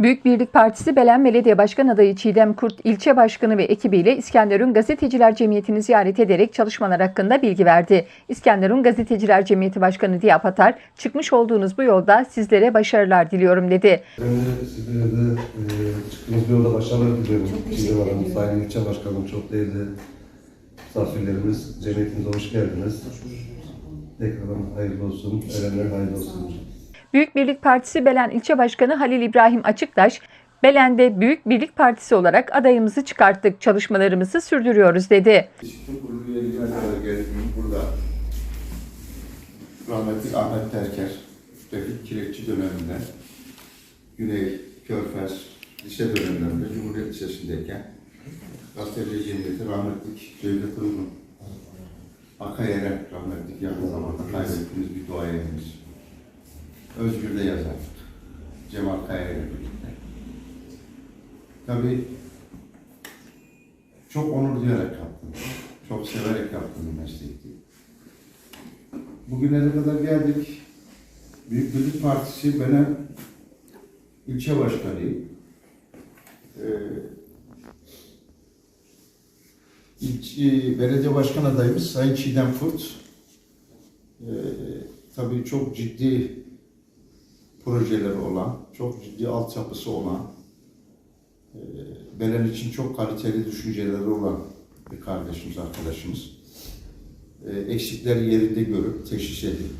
Büyük Birlik Partisi Belen Belediye Başkan adayı Çiğdem Kurt, ilçe başkanı ve ekibiyle İskenderun Gazeteciler Cemiyeti'ni ziyaret ederek çalışmalar hakkında bilgi verdi. İskenderun Gazeteciler Cemiyeti Başkanı Diya Patar, çıkmış olduğunuz bu yolda sizlere başarılar diliyorum dedi. Ben de sizlere de e, çıktığınız yolda başarılar diliyorum. Çok teşekkür ediyorum. Sayın İlçe Başkanım, çok değerli misafirlerimiz, cemiyetimize hoş geldiniz. Tekrardan hayırlı olsun, erenler hayırlı olsun. Büyük Birlik Partisi Belen İlçe Başkanı Halil İbrahim Açıktaş, Belen'de Büyük Birlik Partisi olarak adayımızı çıkarttık, çalışmalarımızı sürdürüyoruz dedi. Çok gurur vericime kadar geldim burada. Rahmetli Ahmet Terker, Refik Kireççi döneminden, Güney Körfez lise dönemlerinde Cumhuriyet Lisesi'ndeyken Gazeteci Cemiyeti rahmetlik Cevdet Uygun, Akayer'e rahmetlik yakın zamanda kaybettiğimiz bir duayenimiz. Özgür'de yazar. Cemal Kaya ile birlikte. Tabii çok onur duyarak yaptım. Çok severek yaptığım bir meslekti. Bugünlere kadar geldik. Büyük Birlik Partisi benim ilçe başkanıyım. Ee, ilçe, belediye başkan adayımız Sayın Çiğdem Kurt. Ee, tabii çok ciddi projeleri olan, çok ciddi altyapısı olan, Belen için çok kaliteli düşünceleri olan bir kardeşimiz, arkadaşımız. Ee, Eksikleri yerinde görüp teşhis edip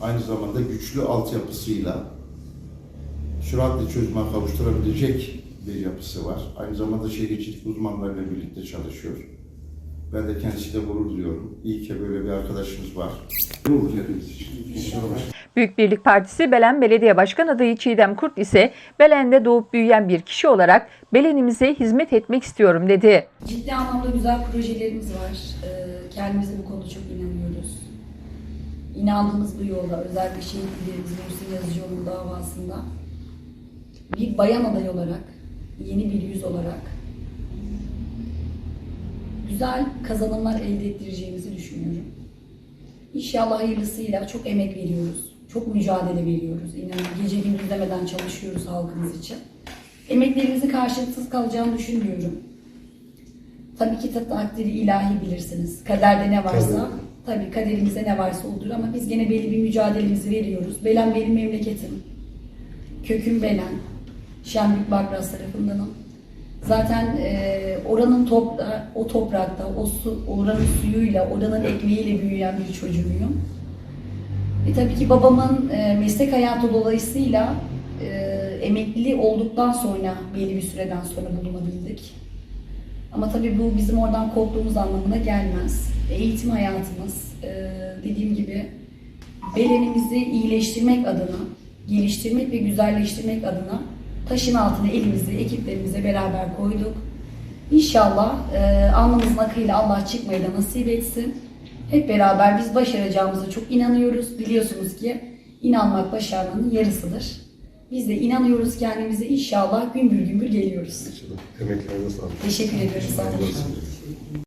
aynı zamanda güçlü altyapısıyla süratle çözüme kavuşturabilecek bir yapısı var. Aynı zamanda şehircilik uzmanlarıyla birlikte çalışıyor. Ben de kendisiyle gurur duyuyorum. İyi ki böyle bir arkadaşımız var. Ne olur hepimiz için. İnşallah. Büyük Birlik Partisi Belen Belediye Başkan adayı Çiğdem Kurt ise Belen'de doğup büyüyen bir kişi olarak Belen'imize hizmet etmek istiyorum dedi. Ciddi anlamda güzel projelerimiz var. Ee, Kendimize bu konuda çok inanıyoruz. İnandığımız bu yolda, özellikle şehitlerimiz Muhsin Yazıcıoğlu davasında bir bayan aday olarak, yeni bir yüz olarak güzel kazanımlar elde ettireceğimizi düşünüyorum. İnşallah hayırlısıyla çok emek veriyoruz. Çok mücadele veriyoruz. İnanın gece gündüz demeden çalışıyoruz halkımız için. Emeklerimizin karşılıksız kalacağını düşünmüyorum. Tabii ki takdiri ilahi bilirsiniz. Kaderde ne varsa, tabii kaderimize ne varsa olur ama biz gene belli bir mücadelemizi veriyoruz. Belen benim memleketim. Köküm Belen. Şenbük Bakras tarafındanım. Zaten e, oranın topra o toprakta, o su, oranın suyuyla, oranın ekmeğiyle büyüyen bir çocuğuyum. E tabii ki babamın e, meslek hayatı dolayısıyla e, emekli olduktan sonra belli bir süreden sonra bulunabildik. Ama tabii bu bizim oradan korktuğumuz anlamına gelmez. Eğitim hayatımız e, dediğim gibi belenimizi iyileştirmek adına, geliştirmek ve güzelleştirmek adına taşın altına elimizi ekiplerimize beraber koyduk. İnşallah e, alnımızın akıyla Allah çıkmayı da nasip etsin. Hep beraber biz başaracağımıza çok inanıyoruz. Biliyorsunuz ki inanmak başarmanın yarısıdır. Biz de inanıyoruz kendimize inşallah gümbür gümbür geliyoruz. Emeklerinize sağlık. Teşekkür ediyoruz. Sağ olun.